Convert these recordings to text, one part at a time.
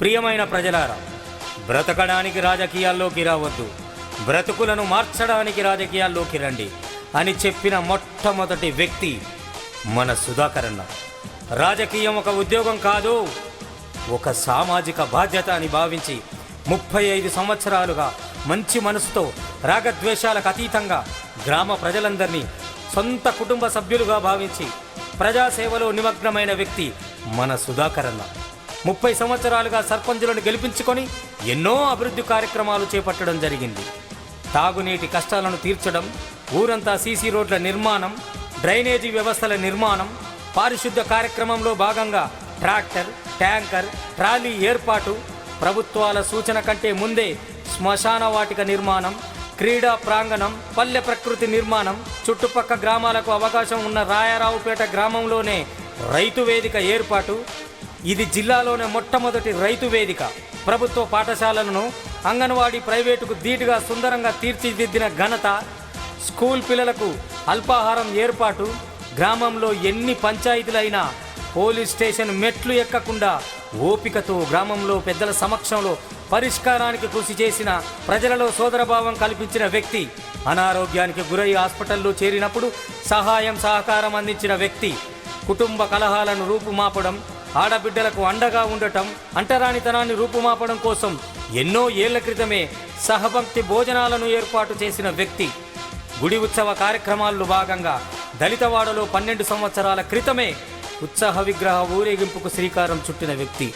ప్రియమైన ప్రజలారా బ్రతకడానికి రాజకీయాల్లోకి రావద్దు. బ్రతుకులను మార్చడానికి రాజకీయాల్లోకి రండి అని చెప్పిన మొట్టమొదటి వ్యక్తి మన సుధాకరన్న. రాజకీయం ఒక ఉద్యోగం కాదు ఒక సామాజిక బాధ్యత అని భావించి ముప్పై ఐదు సంవత్సరాలుగా మంచి మనసుతో రాగద్వేషాలకు అతీతంగా గ్రామ ప్రజలందరినీ సొంత కుటుంబ సభ్యులుగా భావించి ప్రజాసేవలో నిమగ్నమైన వ్యక్తి మన సుధాకరన్న. ముప్పై సంవత్సరాలుగా సర్పంచులను గెలిపించుకొని ఎన్నో అభివృద్ధి కార్యక్రమాలు చేపట్టడం జరిగింది. తాగునీటి కష్టాలను తీర్చడం ఊరంతా సీసీ రోడ్ల నిర్మాణం డ్రైనేజీ వ్యవస్థల నిర్మాణం పారిశుద్ధ కార్యక్రమంలో భాగంగా ట్రాక్టర్ ట్యాంకర్ ట్రాలీ ఏర్పాటు ప్రభుత్వాల సూచన కంటే ముందే శ్మశాన వాటిక నిర్మాణం క్రీడా ప్రాంగణం పల్లె ప్రకృతి నిర్మాణం చుట్టుపక్క గ్రామాలకు అవకాశం ఉన్న రాయారావుపేట గ్రామంలోనే రైతు వేదిక ఏర్పాటు ఇది జిల్లాలోనే మొట్టమొదటి రైతు వేదిక. ప్రభుత్వ పాఠశాలలను అంగన్వాడీ ప్రైవేటుకు ధీటుగా సుందరంగా తీర్చిదిద్దిన ఘనత స్కూల్ పిల్లలకు అల్పాహారం ఏర్పాటు గ్రామంలో ఎన్ని పంచాయతీలైనా పోలీస్ స్టేషన్ మెట్లు ఎక్కకుండా ఓపికతో గ్రామంలో పెద్దల సమక్షంలో పరిష్కారానికి కృషి చేసిన ప్రజలలో సోదరభావం కల్పించిన వ్యక్తి అనారోగ్యానికి గురై హాస్పిటల్లో చేరినప్పుడు సహాయం సహకారం అందించిన వ్యక్తి కుటుంబ కలహాలను రూపుమాపడం ఆడబిడ్డలకు అండగా ఉండటం అంటరానితనాన్ని రూపుమాపడం కోసం ఎన్నో ఏళ్ళ క్రితమే సహభక్తి భోజనాలను ఏర్పాటు చేసిన వ్యక్తి. గుడి ఉత్సవ కార్యక్రమాల్లో భాగంగా దళితవాడలో పన్నెండు సంవత్సరాల క్రితమే ఉత్సాహ విగ్రహ ఊరేగింపుకు శ్రీకారం చుట్టిన వ్యక్తి.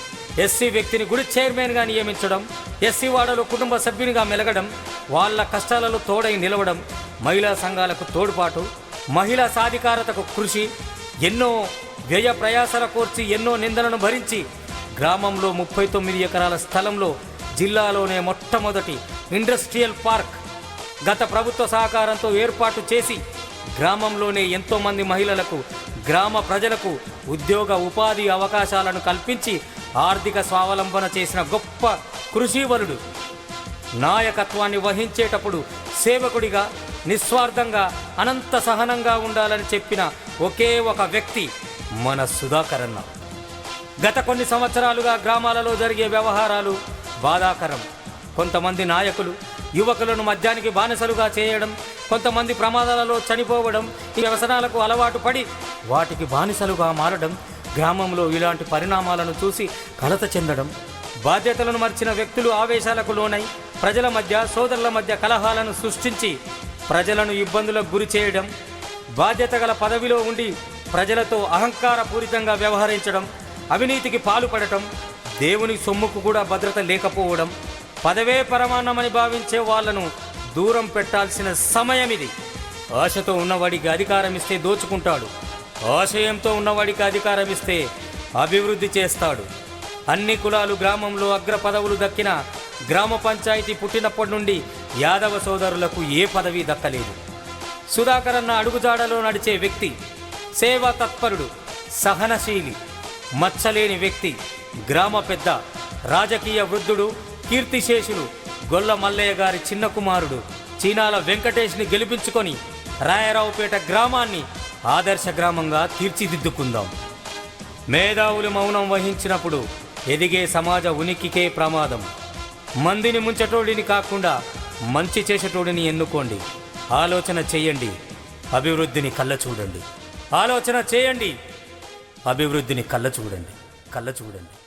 ఎస్సీ వ్యక్తిని గుడి చైర్మన్గా నియమించడం ఎస్సీ వాడలో కుటుంబ సభ్యునిగా మెలగడం వాళ్ళ కష్టాలలో తోడై నిలవడం మహిళా సంఘాలకు తోడ్పాటు మహిళా సాధికారతకు కృషి ఎన్నో వ్యయ ప్రయాసల కోర్చి ఎన్నో నిందలను భరించి గ్రామంలో ముప్పై తొమ్మిది ఎకరాల స్థలంలో జిల్లాలోనే మొట్టమొదటి ఇండస్ట్రియల్ పార్క్ గత ప్రభుత్వ సహకారంతో ఏర్పాటు చేసి గ్రామంలోనే ఎంతోమంది మహిళలకు గ్రామ ప్రజలకు ఉద్యోగ ఉపాధి అవకాశాలను కల్పించి ఆర్థిక స్వావలంబన చేసిన గొప్ప కృషివరుడు. నాయకత్వాన్ని వహించేటప్పుడు సేవకుడిగా నిస్వార్థంగా అనంత సహనంగా ఉండాలని చెప్పిన ఒకే ఒక వ్యక్తి మన సుధాకరన్న. గత కొన్ని సంవత్సరాలుగా గ్రామాలలో జరిగే వ్యవహారాలు బాధాకరం. కొంతమంది నాయకులు యువకులను మద్యానికి బానిసలుగా చేయడం కొంతమంది ప్రమాదాలలో చనిపోవడం ఈ వ్యసనాలకు అలవాటు పడి వాటికి బానిసలుగా మారడం గ్రామంలో ఇలాంటి పరిణామాలను చూసి కలత చెందడం బాధ్యతలను మర్చిన వ్యక్తులు ఆవేశాలకు లోనై ప్రజల మధ్య సోదరుల మధ్య కలహాలను సృష్టించి ప్రజలను ఇబ్బందులకు గురి చేయడం బాధ్యత గల పదవిలో ఉండి ప్రజలతో అహంకారపూరితంగా వ్యవహరించడం అవినీతికి పాల్పడటం దేవుని సొమ్ముకు కూడా భద్రత లేకపోవడం పదవే పరమాన్నమని భావించే వాళ్ళను దూరం పెట్టాల్సిన సమయం ఇది ఆశతో ఉన్నవాడికి అధికారం ఇస్తే దోచుకుంటాడు. ఆశయంతో ఉన్నవాడికి అధికారం ఇస్తే అభివృద్ధి చేస్తాడు. అన్ని కులాలు గ్రామంలో అగ్ర పదవులు దక్కిన గ్రామ పంచాయతీ పుట్టినప్పటి నుండి యాదవ సోదరులకు ఏ పదవి దక్కలేదు. సుధాకర్ అన్న అడుగుజాడలో నడిచే వ్యక్తి సేవా తత్పరుడు సహనశీలి మచ్చలేని వ్యక్తి గ్రామ పెద్ద రాజకీయ వృద్ధుడు కీర్తిశేషుడు గొల్ల మల్లయ్య గారి చిన్న కుమారుడు చీనాల వెంకటేష్ని గెలిపించుకొని రాయరావుపేట గ్రామాన్ని ఆదర్శ గ్రామంగా తీర్చిదిద్దుకుందాం. మేధావులు మౌనం వహించినప్పుడు ఎదిగే సమాజ ఉనికికే ప్రమాదం. మందిని ముంచటోడిని కాకుండా మంచి చేసేటోడిని ఎన్నుకోండి. ఆలోచన చేయండి. అభివృద్ధిని కళ్ళ చూడండి ఆలోచన చేయండి. అభివృద్ధిని కళ్ళ చూడండి. కళ్ళ చూడండి.